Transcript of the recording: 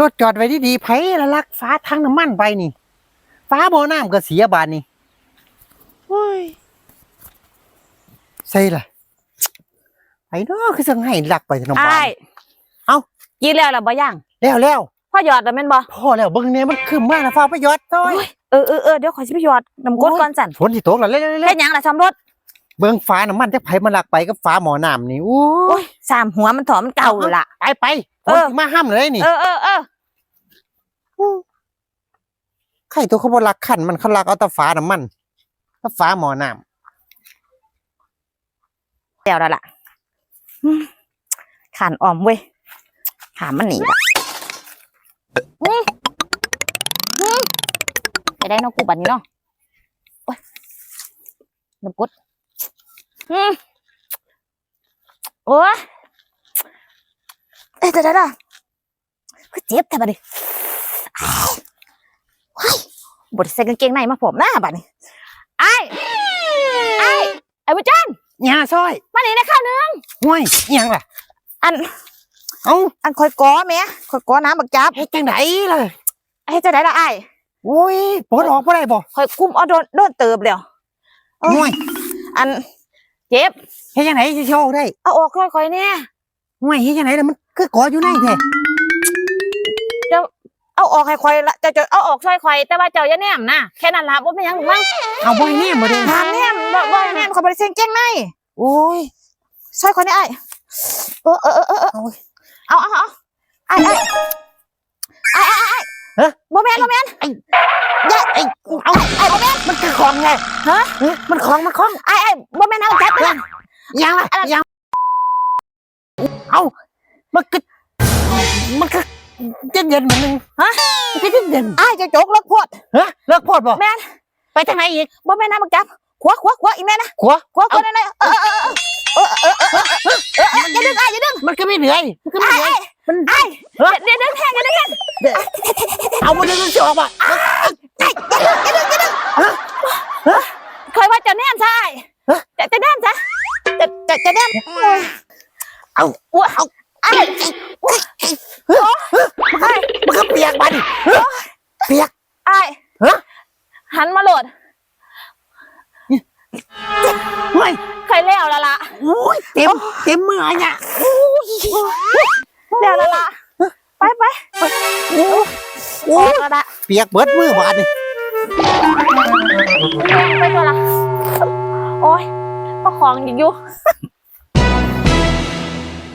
รถจอดไว้ดีๆไผละลักฟ้าทางน้ำมันไปนี่ ฟ้าบ่อน้ำก็เสียบานนี่โอ้ยใส่ล่ะไอ้น้อคือสังให้ลักไปน้ำบาอ้านยเอ้ากินแล้วล่ะบ่ย่างแล้วแล้วพ่อหยอดแล้วแม่นบ่พ่อแล้วเบิ่งเนี่ยมันขึ้นมาแล้วฟ้าไปยอดต้อยโอ้ยเออเออเออเดี๋ยวขอยสิไปหยอดน้ำกรดก่อนสั่นฝนสิตกแล้วเร็วๆเฮ็เร็ดวหยังล่ะซ่อมรถๆ เบิ่งฟ้าน้ำมันจะไผมันลักไปกับฟ้าหมอน้ำนี่โอ้โอ้ยยสามหัวมันถอมมันเก่าเลยล่ะไปไปฝเอนอ สิมาห้ามเลยนี่เออเออเออใครตัวเขาบรักขันมันเขารักเอาแตาฟ้าน้ำมันถ้าฟ้าหมอน้แล้วแล้วล่ะอืมขานออมเว้ยขามมันหนีละอืมอืมไปได้เนอกกูบัดนี้เนาะโอ้ยน้ำกรดอืม โอ้ยเอ้ยเดี๋ยวเดี๋ยวเดี๋ยวคือเจ็บแต่บัดนี้อ้าวว้ายบไดใส่กางเกงในมาผมหน้าบัดนี้ไอ้ไอ้ไอ้บุญจันทร์ำยาซอยมานี่นะข้าวหนึงห่วยอิหยังล่ะ อันเอ้าอันคอยก้อแม่คอยก้อน้ำบักจับเฮ็ดจังไดล่ะเฮ็ดจะได้ละไอ้ายโอ้ยปลดออกบ่ได้บ่คอยกุ้มเอาโดนโดนเติบแล้วเอ้ยห่วยอัน เจ็บเฮ็ดจังไดสิโชว์ได้เอาออกค่อยๆเนี่ยห่วยเฮ็ดจังไดล่ะมันคือกออยู่ในแท้เอาออกให้คอยละเจะจะเอาออกช่วยคอยแต่ว่าเจ้าอย่าแนมนะแค่นั้นละบ่เป็นหยังหรอกมั้งเอาบ่ให้แน่บ่ได้ห้ามแนมบ่บ่ให้แนมคอยบ่ได้เซ็งเก่งในโอ้ยช่วยคอยนี่ไอ้ายเออเออเออเออเออเอาเอาเอาไอ้ไอ้ไอ้ไอ้ไอ้ฮะบ่แม่นบ่แม่น ไรฮะมันคล้องมันคล้องไอ้ไอ้บ่แม่นเอาจับไปละยังละยังเอามันกึดมันกึดเจ็นเย็นเหมือนนึงฮะมันก็เจ็นเย็นไอ้จะโจกเลิกพอดเฮ้ยเลิกพอดบ่แม่นไปทางไหนอีกบ่แม่นเอามาจับขวาขวาขวาอีแม่นะขวาขวาขวาไหนเออเออเออเออเออเอออย่าดึงไอ้อย่าดึงมันก็ไม่เหนื่อยมันก็ไม่เหนื่อยมันไอ้เดี๋ยวดึงแทงเดี๋ยวดึงแทงเอามาดึงดึงจะออกมา เอาอ้วเอาไอ้ไอ้มันก็เปียกมันเปียกไอ้ฮะหันมาโหลดเฮ้ยเคยแล้วละละโอ้ยเต็มเต็มมือเนี่ยแล้วละละไปไปโอ้โอ้ละละเปียกเบิดมือบาดนี่ไปตัวละโอ้ยประคองอยู่